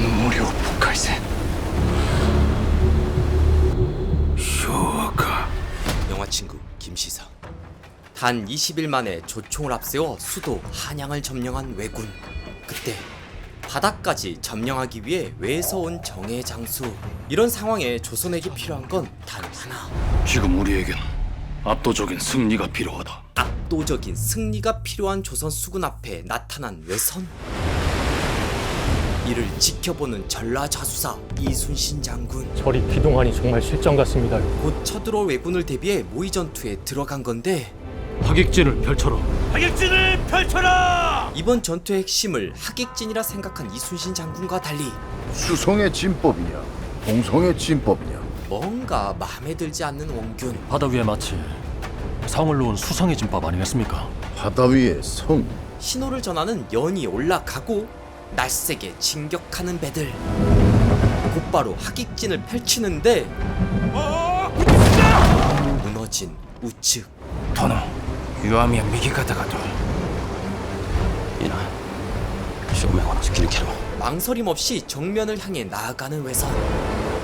あの無料回線昭か 영화 친구 김시사 단 20일 만에 조총을 앞세워 수도 한양을 점령한 왜군 그때 바다까지 점령하기 위해 외에서 온 정예 장수 이런 상황에 조선에게 필요한 건 단 하나 지금 우리에겐 압도적인 승리가 필요하다 압도적인 승리가 필요한 조선 수군 앞에 나타난 외선 이를 지켜보는 전라자수사 이순신 장군 저리 기동하니 정말 실정 같습니다요. 곧 쳐들어올 왜군을 대비해 모의 전투에 들어간 건데 하객진을 펼쳐라. 이번 전투의 핵심을 하객진이라 생각한 이순신 장군과 달리 수성의 진법이냐 공성의 진법이냐 뭔가 마음에 들지 않는 원균 바다 위에 마치 성을 놓은 수성의 진법 아니겠습니까? 바다 위의 성 신호를 전하는 연이 올라가고 낯세게 진격하는 배들. 곧바로 학익진을 펼치는데 어, 무너진 우측. 터노 유아미야 미기가다가도 이나 쇼메고노 스킬케로. 망설임 없이 정면을 향해 나아가는 외선.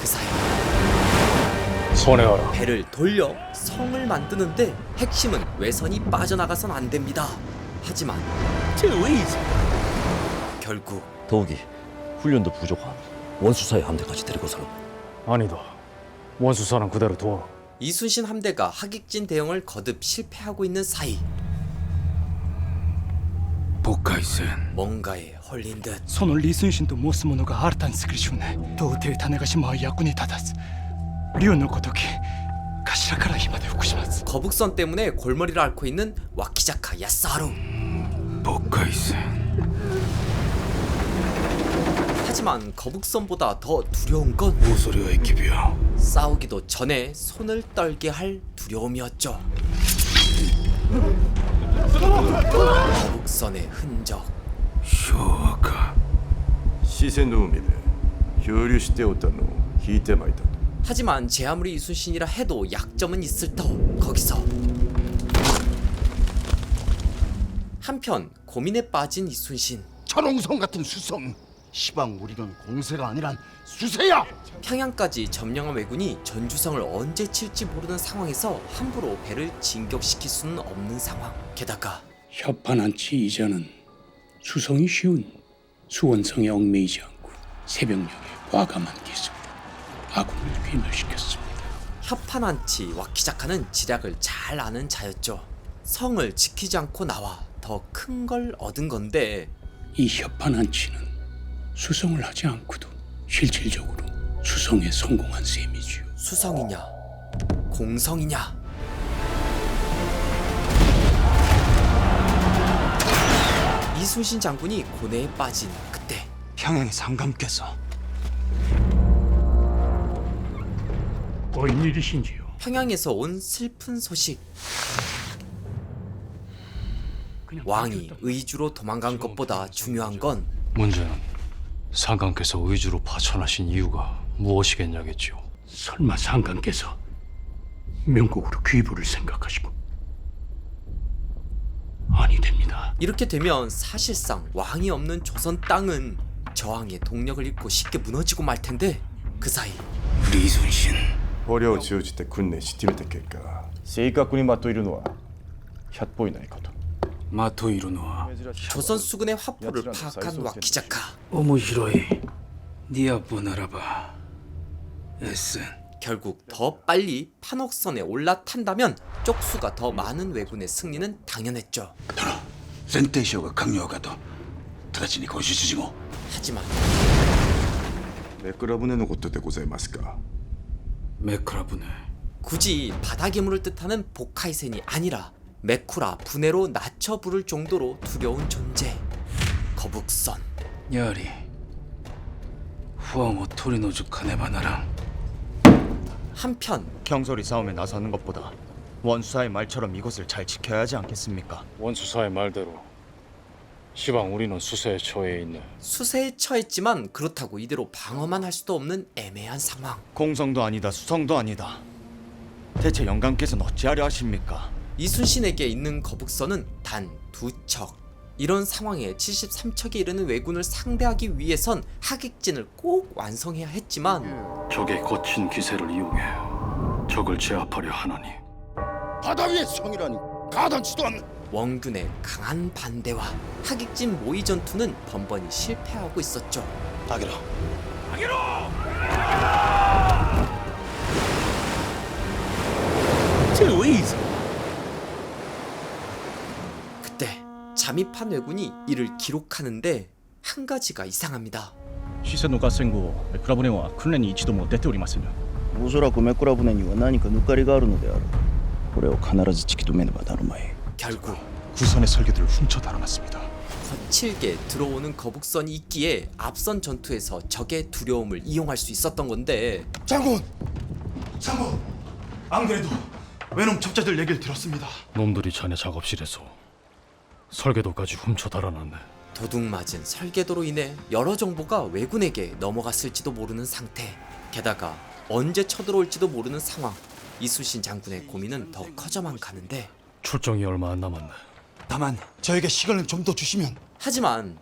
그 사이 손해하라. 배를 돌려 성을 만드는데 핵심은 외선이 빠져나가선 안 됩니다. 하지만 결국 더욱이 훈련도 부족한 원수사의 함대까지 데리고서는 아니다. 원수사는 그대로 두어. 이순신 함대가 하객진 대응을 거듭 실패하고 있는 사이 渤海戦 뭔가에 홀린 듯 その李承信と申す者が新たに作りしゅうね到底種子島は役に立たず竜のごとき頭から火まで福島津 거북선 때문에 골머리를 앓고 있는 와키자카 야스하루 渤海戦 하지만 거북선보다 더 두려운 건 모서리와 기비야? 싸우기도 전에 손을 떨게 할 두려움이었죠. 거북선의 흔적. 쇼가. 시세 누움이네 교류시대 오따노 히때 마이다 하지만 제 아무리 이순신이라 해도 약점은 있을 터 거기서. 한편 고민에 빠진 이순신. 철옹성 같은 수성. 시방 우리는 공세가 아니란 수세야! 평양까지 점령한 왜군이 전주성을 언제 칠지 모르는 상황에서 함부로 배를 진격시킬 수는 없는 상황. 게다가 협판한 치 이자는 수성이 쉬운 수원성에 얽매이지 않고 새벽녘에 과감한 기습 아군을 괴멸시켰습니다. 협판한치 와키자카는 지략을 잘 아는 자였죠. 성을 지키지 않고 나와 더 큰 걸 얻은 건데 이 협판한 치는 수성을 하지 않고도 실질적으로 수성에 성공한 셈이지요. 수성이냐 공성이냐 이순신 장군이 고뇌에 빠진 그때 평양의 상감께서 웬일이신지요? 평양에서 온 슬픈 소식 왕이. 의주로 도망간 것보다 중요한 건 문제는 상강께서 의주로 파천하신 이유가 무엇이겠냐겠지요. 설마 상감께서 명국으로 귀부를 생각하시고 아니 됩니다. 이렇게 되면 사실상 왕이 없는 조선 땅은 저항의 동력을 잃고 쉽게 무너지고 말 텐데 그 사이 李承信捕虜を通じて訓練し決めた結果正確に待っているのは100歩以内かと 的といるのは 조선 수군의 화포를 파악한 와키자카 面白いディアボならばエッセン 결국 더 빨리 판옥선에 올라탄다면 쪽수가 더 많은 왜군의 승리는 당연했죠 前提将が官僚かと直ちに今週出陣を 하지만 目倉船のことでございますかメクラ船 굳이 바다괴물을 뜻하는 보카이센이 아니라 메쿠라 분해로 낮춰 부를 정도로 두려운 존재 거북선 야리 후앙호 토리노즈 카네바나랑 한편 경솔이 싸움에 나서는 것보다 원수사의 말처럼 이곳을 잘 지켜야 하지 않겠습니까? 원수사의 말대로 시방 우리는 수세에 처해 있네. 수세에 처했지만 그렇다고 이대로 방어만 할 수도 없는 애매한 상황 공성도 아니다 수성도 아니다 대체 영감께서는 어찌하려 하십니까? 이순신에게 있는 거북선은 단 두 척. 이런 상황에 73척에 이르는 왜군을 상대하기 위해선 하객진을 꼭 완성해야 했지만 적의 거친 기세를 이용해 적을 제압하려 하나니. 바다 위의 성이라니. 가당치도 않는. 원균의 강한 반대와 하객진 모의 전투는 번번이 실패하고 있었죠. 아기라 그때 잠입한 왜군이 이를 기록하는데 한 가지가 이상합니다. シセの合戦後クラブ連は訓練に一度も出ておりませんおそらくメクラ船には何か抜かりがあるのであるこれを必ず突き止めねばなるまい 결국 구선의 설계도를 훔쳐 달아났습니다 거칠게 들어오는 거북선이 있기에 앞선 전투에서 적의 두려움을 이용할 수 있었던 건데 장군 장군 안 그래도 외놈 첩자들 얘기를 들었습니다 놈들이 자네 작업실에서 설계도까지 훔쳐 달아났네. 도둑맞은 설계도로 인해 여러 정보가 왜군에게 넘어갔을지도 모르는 상태 게다가 언제 쳐들어올지도 모르는 상황 이수신 장군의 고민은 더 커져만 가는데 출정이 얼마 안 남았네. 다만 저에게 시간을 좀 더 주시면 하지만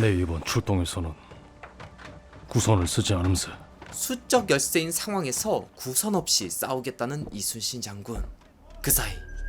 내 이번 출동에서는 구선을 쓰지 않음세. 수적 열세인 상황에서 구선 없이 싸우겠다는 이순신 장군. 그 사이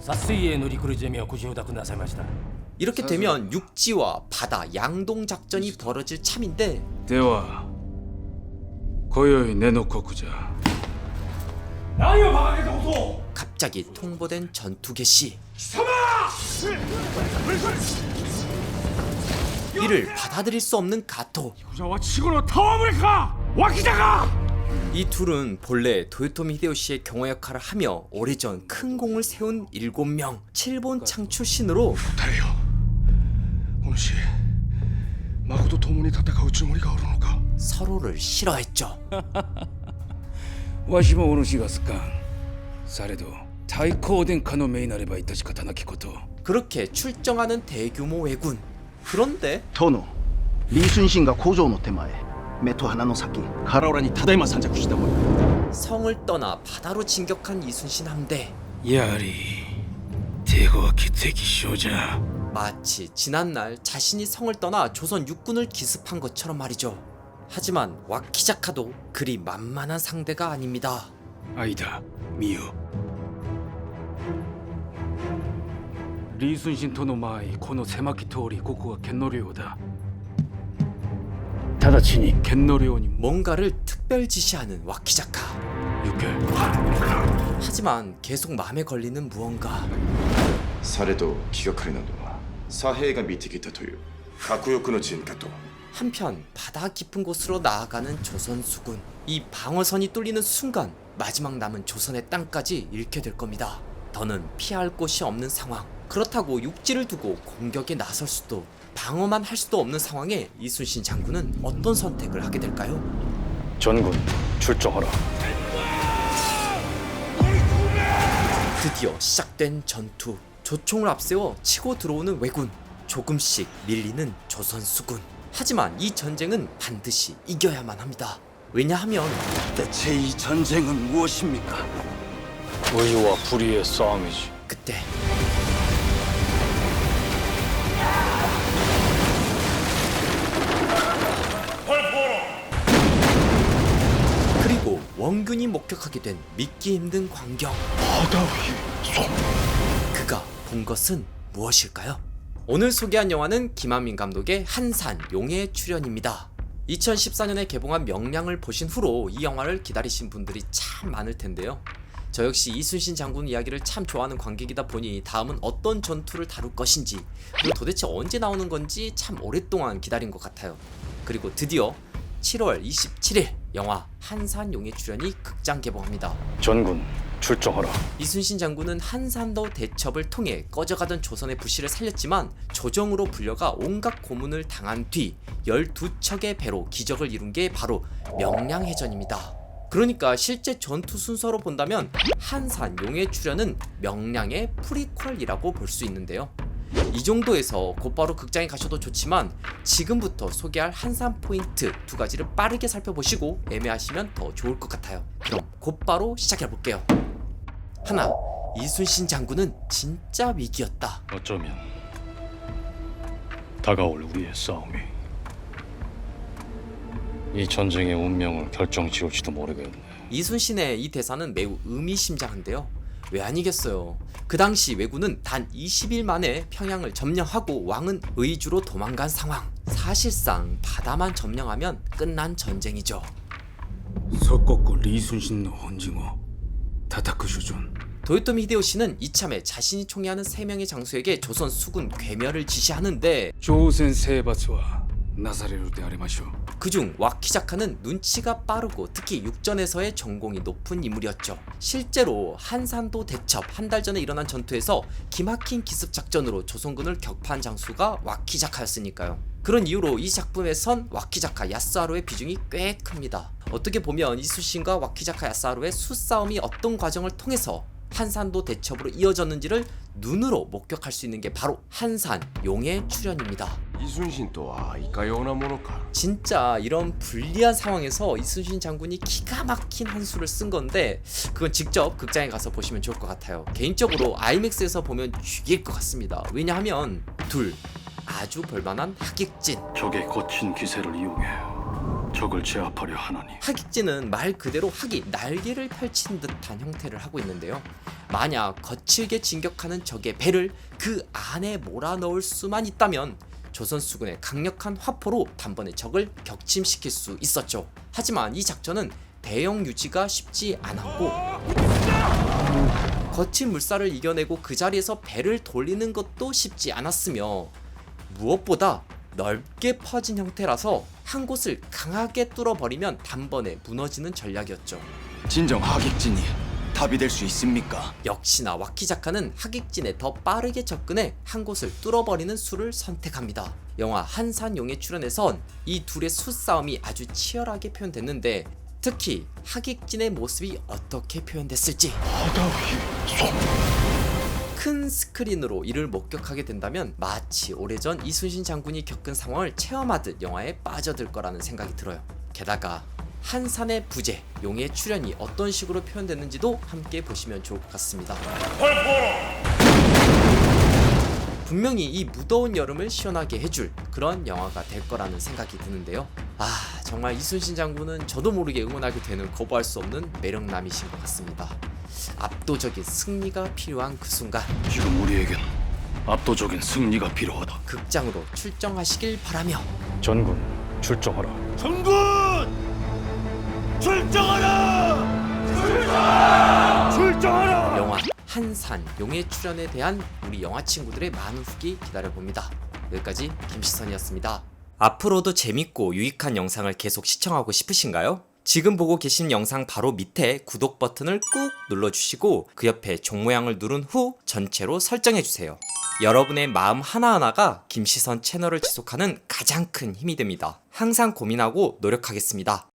さ水泳の陸路攻めをご承諾なさいました 이렇게 되면 육지와 바다 양동 작전이 벌어질 참인데 では今宵根の国じゃ。 갑자기 통보된 전투 개시. 이를 받아들일 수 없는 가토. 여자와 치고로 타워을 가! 와키자가! 이 둘은 본래 도요토미 히데요시의 경호 역할을 하며 오래전 큰 공을 세운 일곱 명 칠본창 출신으로 다해요 오늘시 마고도 도문이 다다가오 주머니가 오르노가? 서로를 싫어했죠. 와시모 오노시가 스칸 사레도 타이코 오덴카노 메이나레바 이타시카타나키코토. 그렇게 출정하는 대규모 왜군. 그런데 殿李春心が古城の手前目と鼻の先カラオラにただいま参着したもの 성을 떠나 바다로 진격한 이순신 함대. やはり手ごわき敵将じゃ。 마치 지난날 자신이 성을 떠나 조선 육군을 기습한 것처럼 말이죠. 하지만 와키자카도 그리 만만한 상대가 아닙니다. 間見よ 李承信との間合いこの狭き通りここが剣の領だ直ちに剣の領に 뭔가를 특별 지시하는 와키자카. 行け 하지만 계속 마음에 걸리는 무언가. されど気がかりなのは左兵が見てきたという核欲の陣かと 한편 바다 깊은 곳으로 나아가는 조선 수군. 이 방어선이 뚫리는 순간 마지막 남은 조선의 땅까지 잃게 될 겁니다. 더는 피할 곳이 없는 상황. 그렇다고 육지를 두고 공격에 나설 수도 방어만 할 수도 없는 상황에 이순신 장군은 어떤 선택을 하게 될까요? 전군 출정하라 드디어 시작된 전투. 조총을 앞세워 치고 들어오는 왜군. 조금씩 밀리는 조선 수군. 하지만 이 전쟁은 반드시 이겨야만 합니다. 왜냐하면 대체 이 전쟁은 무엇입니까? 의와 불의의 싸움이지 그때 원균이 목격하게 된 믿기 힘든 광경 그가 본 것은 무엇일까요? 오늘 소개한 영화는 김한민 감독의 한산 용의 출연입니다 2014년에 개봉한 명량을 보신 후로 이 영화를 기다리신 분들이 참 많을 텐데요 저 역시 이순신 장군 이야기를 참 좋아하는 관객이다 보니 다음은 어떤 전투를 다룰 것인지 그리고 도대체 언제 나오는 건지 참 오랫동안 기다린 것 같아요. 그리고 드디어 7월 27일 영화 한산용의 출연이 극장 개봉합니다. 전군 출정하라. 이순신 장군은 한산도 대첩을 통해 꺼져가던 조선의 부실을 살렸지만 조정으로 불려가 온갖 고문을 당한 뒤 12척의 배로 기적을 이룬 게 바로 명량해전입니다. 그러니까 실제 전투 순서로 본다면 한산 용의 출연은 명량의 프리퀄이라고 볼 수 있는데요. 이 정도에서 곧바로 극장에 가셔도 좋지만 지금부터 소개할 한산 포인트 두 가지를 빠르게 살펴보시고 애매하시면 더 좋을 것 같아요. 그럼 곧바로 시작해 볼게요. 하나, 이순신 장군은 진짜 위기였다. 어쩌면 다가올 우리의 싸움이 이 전쟁의 운명을 결정지을지도 모르겠네. 이순신의 이 대사는 매우 의미심장한데요. 왜 아니겠어요. 그 당시 왜군은 단 20일 만에 평양을 점령하고 왕은 의주로 도망간 상황. 사실상 바다만 점령하면 끝난 전쟁이죠. 석곡구 리순신 헌징어 다타크 쇼존 도요토미 히데요시는 이참에 자신이 총애하는 세명의 장수에게 조선 수군 괴멸을 지시하는데 조센 세바츠와 나사레로 데아레마쇼. 그중 와키자카는 눈치가 빠르고 특히 육전에서의 전공이 높은 인물이었죠. 실제로 한산도 대첩 한 달 전에 일어난 전투에서 기막힌 기습 작전으로 조선군을 격파한 장수가 와키자카였으니까요. 그런 이유로 이 작품에선 와키자카 야스하루의 비중이 꽤 큽니다. 어떻게 보면 이수신과 와키자카 야스하루의 수싸움이 어떤 과정을 통해서 한산도 대첩으로 이어졌는지를 눈으로 목격할 수 있는 게 바로 한산 용의 출현입니다. 이순신 또 아 이까요나 모노카 진짜 이런 불리한 상황에서 이순신 장군이 기가 막힌 한 수를 쓴 건데 그건 직접 극장에 가서 보시면 좋을 것 같아요. 개인적으로 아이맥스에서 보면 죽일 것 같습니다. 왜냐하면 둘 아주 볼만한 하객진 적의 거친 기세를 이용해 적을 제압하려 하나니 하객진은 말 그대로 하기 날개를 펼친 듯한 형태를 하고 있는데요. 만약 거칠게 진격하는 적의 배를 그 안에 몰아넣을 수만 있다면 조선 수군의 강력한 화포로 단번에 적을 격침시킬 수 있었죠. 하지만 이 작전은 대형 유지가 쉽지 않았고 거친 물살을 이겨내고 그 자리에서 배를 돌리는 것도 쉽지 않았으며 무엇보다 넓게 퍼진 형태라서 한 곳을 강하게 뚫어버리면 단번에 무너지는 전략이었죠. 진정 하객진이 답이 될 수 있습니까? 역시나 와키자카는 하객진에 더 빠르게 접근해 한 곳을 뚫어버리는 수를 선택합니다. 영화 한산용에 출연해선 이 둘의 수싸움이 아주 치열하게 표현됐는데 특히 하객진의 모습이 어떻게 표현됐을지 큰 스크린으로 이를 목격하게 된다면 마치 오래전 이순신 장군이 겪은 상황을 체험하듯 영화에 빠져들 거라는 생각이 들어요. 게다가 한산의 부재, 용의 출현이 어떤 식으로 표현됐는지도 함께 보시면 좋을 것 같습니다. 분명히 이 무더운 여름을 시원하게 해줄 그런 영화가 될 거라는 생각이 드는데요. 아 정말 이순신 장군은 저도 모르게 응원하게 되는 거부할 수 없는 매력남이신 것 같습니다. 압도적인 승리가 필요한 그 순간 지금 우리에겐 압도적인 승리가 필요하다. 극장으로 출정하시길 바라며 전군 출정하라. 영화 한산 용의 출연에 대한 우리 영화 친구들의 많은 후기 기다려봅니다. 여기까지 김시선이었습니다. 앞으로도 재밌고 유익한 영상을 계속 시청하고 싶으신가요? 지금 보고 계신 영상 바로 밑에 구독 버튼을 꾹 눌러주시고 그 옆에 종 모양을 누른 후 전체로 설정해주세요. 여러분의 마음 하나하나가 김시선 채널을 지속하는 가장 큰 힘이 됩니다. 항상 고민하고 노력하겠습니다.